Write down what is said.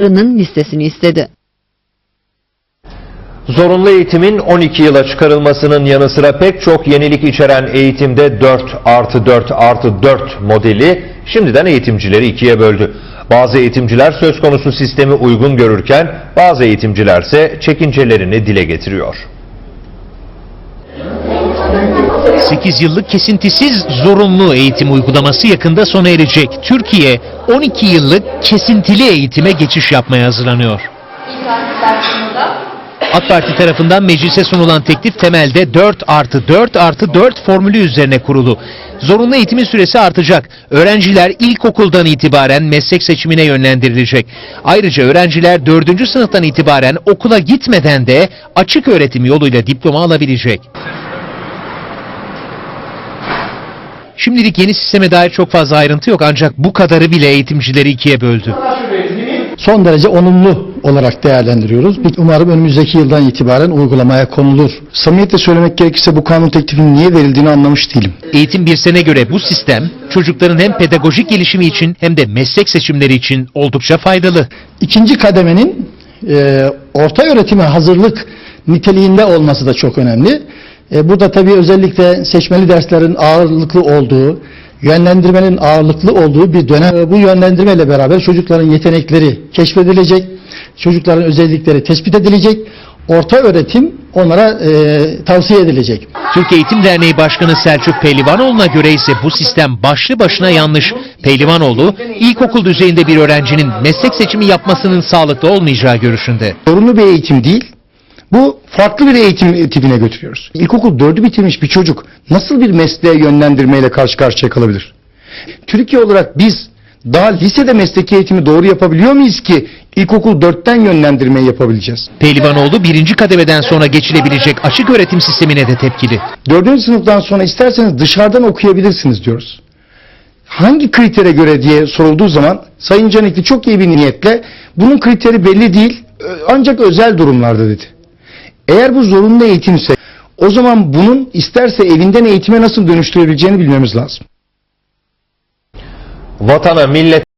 Rının listesini istedi. Zorunlu eğitimin 12 yıla çıkarılmasının yanı sıra pek çok yenilik içeren eğitimde 4 artı 4 artı 4 modeli şimdiden eğitimcileri ikiye böldü. Bazı eğitimciler söz konusu sistemi uygun görürken bazı eğitimcilerse çekincelerini dile getiriyor. 8 yıllık kesintisiz zorunlu eğitim uygulaması yakında sona erecek. Türkiye 12 yıllık kesintili eğitime geçiş yapmaya hazırlanıyor. AK Parti tarafından meclise sunulan teklif temelde 4 artı 4 artı 4 formülü üzerine kurulu. Zorunlu eğitimin süresi artacak. Öğrenciler ilkokuldan itibaren meslek seçimine yönlendirilecek. Ayrıca öğrenciler 4. sınıftan itibaren okula gitmeden de açık öğretim yoluyla diploma alabilecek. Şimdilik yeni sisteme dair çok fazla ayrıntı yok ancak bu kadarı bile eğitimcileri ikiye böldü. son derece olumlu olarak değerlendiriyoruz. Umarım önümüzdeki yıldan itibaren uygulamaya konulur. Samimiyetle söylemek gerekirse bu kanun teklifinin niye verildiğini anlamış değilim. Eğitim Birsen'e göre bu sistem çocukların hem pedagojik gelişimi için hem de meslek seçimleri için oldukça faydalı. İkinci kademenin e, orta öğretime hazırlık niteliğinde olması da çok önemli. E, burada tabii özellikle seçmeli derslerin ağırlıklı olduğu, yönlendirmenin ağırlıklı olduğu bir dönem. E, bu yönlendirmeyle beraber çocukların yetenekleri keşfedilecek, çocukların özellikleri tespit edilecek, orta öğretim onlara e, tavsiye edilecek. Türkiye Eğitim Derneği Başkanı Selçuk Pehlivanoğlu'na göre ise bu sistem başlı başına yanlış. Pehlivanoğlu, ilkokul düzeyinde bir öğrencinin meslek seçimi yapmasının sağlıklı olmayacağı görüşünde. zorunlu bir eğitim değil. Bu farklı bir eğitim tipine götürüyoruz. İlkokul dördü bitirmiş bir çocuk nasıl bir mesleğe yönlendirmeyle karşı karşıya kalabilir? Türkiye olarak biz daha lisede mesleki eğitimi doğru yapabiliyor muyuz ki ilkokul dörtten yönlendirmeyi yapabileceğiz? Pehlivanoğlu birinci kademeden sonra geçilebilecek açık öğretim sistemine de tepkili. Dördüncü sınıftan sonra isterseniz dışarıdan okuyabilirsiniz diyoruz. Hangi kritere göre diye sorulduğu zaman Sayın Canikli çok iyi bir niyetle bunun kriteri belli değil ancak özel durumlarda dedi. Eğer bu zorunlu eğitimse o zaman bunun isterse evinden eğitime nasıl dönüştürebileceğini bilmemiz lazım. Vatana, millet